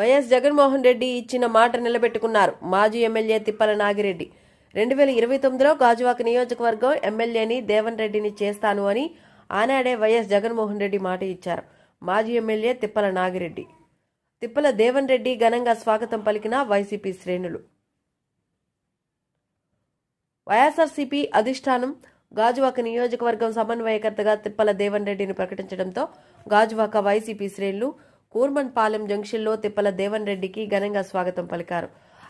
YS Jaganmohan Reddy ఇచ్చిన మాట నిలబెట్టుకున్నారు. మాజీ ఎమ్మెల్యే తిప్పల నాగిరెడ్డి. రెండు వేల ఇరవై తొమ్మిదిలో గాజువాక నియోజకవర్గం ఎమ్మెల్యేని దేవన్ రెడ్డిని చేస్తాను అని ఆనాడే వైఎస్ జగన్మోహన్ రెడ్డి మాట ఇచ్చారు. మాజీ ఎమ్మెల్యే తిప్పల నాగిరెడ్డి. తిప్పల దేవన్ రెడ్డి ఘనంగా స్వాగతం పలికిన వైసీపీ శ్రేణులు. వైఎస్ఆర్సీపీ అధిష్టానం గాజువాక నియోజకవర్గం సమన్వయకర్తగా తిప్పల దేవన్ రెడ్డిని ప్రకటించడంతో గాజువాక వైసీపీ శ్రేణులు కూర్మన్ పాలెం జంక్షన్లో తిప్పల దేవన్ రెడ్డికి ఘనంగా స్వాగతం పలికారు.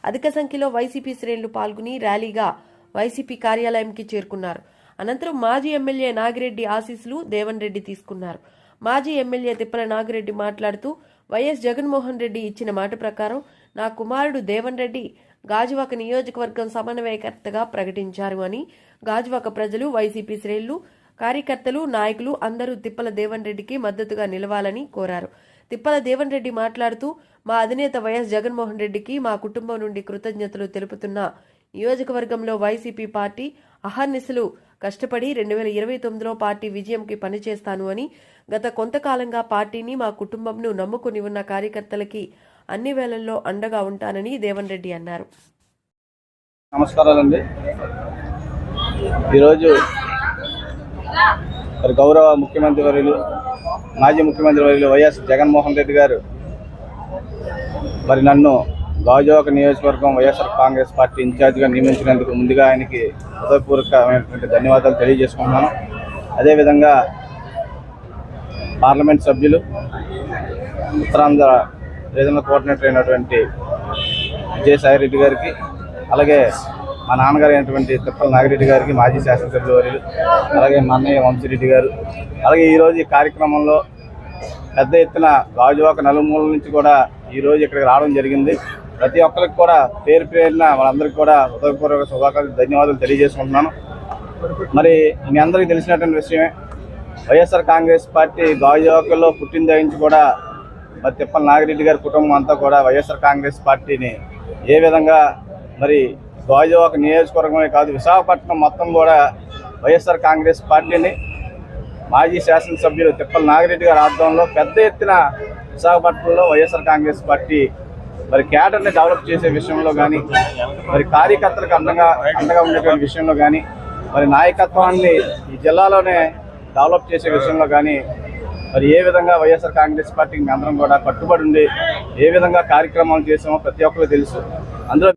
అధిక సంఖ్యలో వైసీపీ శ్రేణులు పాల్గొని ర్యాలీగా వైసీపీ కార్యాలయంకి చేరుకున్నారు. అనంతరం మాజీ ఎమ్మెల్యే నాగిరెడ్డి ఆశీస్సులు దేవన్ రెడ్డి తీసుకున్నారు. మాజీ ఎమ్మెల్యే తిప్పల నాగిరెడ్డి మాట్లాడుతూ వైఎస్ జగన్మోహన్ రెడ్డి ఇచ్చిన మాట ప్రకారం నా కుమారుడు దేవన్ రెడ్డి గాజువాక నియోజకవర్గం సమన్వయకర్తగా ప్రకటించారు అని గాజువాక ప్రజలు వైసీపీ శ్రేణులు కార్యకర్తలు నాయకులు అందరూ తిప్పల దేవన్ రెడ్డికి మద్దతుగా నిలవాలని కోరారు. తిప్పల దేవన్ రెడ్డి మాట్లాడుతూ మా అధినేత వైఎస్ జగన్మోహన్ రెడ్డికి మా కుటుంబం నుండి కృతజ్ఞతలు తెలుపుతున్న నియోజకవర్గంలో వైసీపీ పార్టీ అహర్నిశలు కష్టపడి రెండు వేల ఇరవై తొమ్మిదిలో పార్టీ విజయంకి పనిచేస్తాను అని గత కొంతకాలంగా పార్టీని మా కుటుంబంను నమ్ముకుని ఉన్న కార్యకర్తలకి అన్ని వేళల్లో అండగా ఉంటానని దేవన్ రెడ్డి అన్నారు. నమస్కారాలండి. ఈరోజు గౌరవ ముఖ్యమంత్రి వర్యులు మాజీ ముఖ్యమంత్రి వర్యులు వైఎస్ జగన్మోహన్ రెడ్డి గారు. మరి నన్ను గాజువాక నియోజకవర్గం వైఎస్ఆర్ కాంగ్రెస్ పార్టీ ఇన్ఛార్జిగా నియమించినందుకు ముందుగా ఆయనకి హృదయపూర్వకమైనటువంటి ధన్యవాదాలు తెలియజేసుకుంటున్నాను. అదేవిధంగా పార్లమెంట్ సభ్యులు ఉత్తరాంధ్ర రీజనల్ కోఆర్డినేటర్ అయినటువంటి విజయసాయి రెడ్డి గారికి అలాగే మా నాన్నగారు అయినటువంటి తిప్పల నాగిరెడ్డి గారికి మాజీ శాసనసభ్యులు వర్యులు అలాగే మా అన్నయ్య వంశీరెడ్డి గారు అలాగే ఈరోజు ఈ కార్యక్రమంలో పెద్ద ఎత్తున గాజువాక నలుమూల నుంచి కూడా ఈరోజు ఇక్కడికి రావడం జరిగింది. ప్రతి ఒక్కరికి కూడా పేరు పేరున వాళ్ళందరికీ కూడా హృదయపూర్వక శుభాకాంక్షలు ధన్యవాదాలు తెలియజేసుకుంటున్నాను. మరి మీ అందరికీ తెలిసినటువంటి విషయమే వైఎస్ఆర్ కాంగ్రెస్ పార్టీ గాజువాకల్లో పుట్టిన దగ్గర నుంచి కూడా మరి తిప్పల నాగిరెడ్డి గారి కుటుంబం అంతా కూడా వైఎస్ఆర్ కాంగ్రెస్ పార్టీని ఏ విధంగా మరి గాజువాక నియోజకవర్గమే కాదు విశాఖపట్నం మొత్తం కూడా వైఎస్ఆర్ కాంగ్రెస్ పార్టీని మాజీ శాసనసభ్యులు తిప్పల నాగిరెడ్డి గారి ఆధ్వర్యంలో పెద్ద ఎత్తున విశాఖపట్నంలో వైఎస్ఆర్ కాంగ్రెస్ పార్టీ మరి క్యాడర్ని డెవలప్ చేసే విషయంలో కానీ మరి కార్యకర్తలకు అండగా అండగా ఉండేటువంటి విషయంలో కానీ మరి నాయకత్వాన్ని ఈ జిల్లాలోనే డెవలప్ చేసే విషయంలో కానీ మరి ఏ విధంగా వైఎస్ఆర్ కాంగ్రెస్ పార్టీకి అందరం కూడా కట్టుబడి ఉండి ఏ విధంగా కార్యక్రమాలు చేసామో ప్రతి ఒక్కరికి తెలుసు. అందులో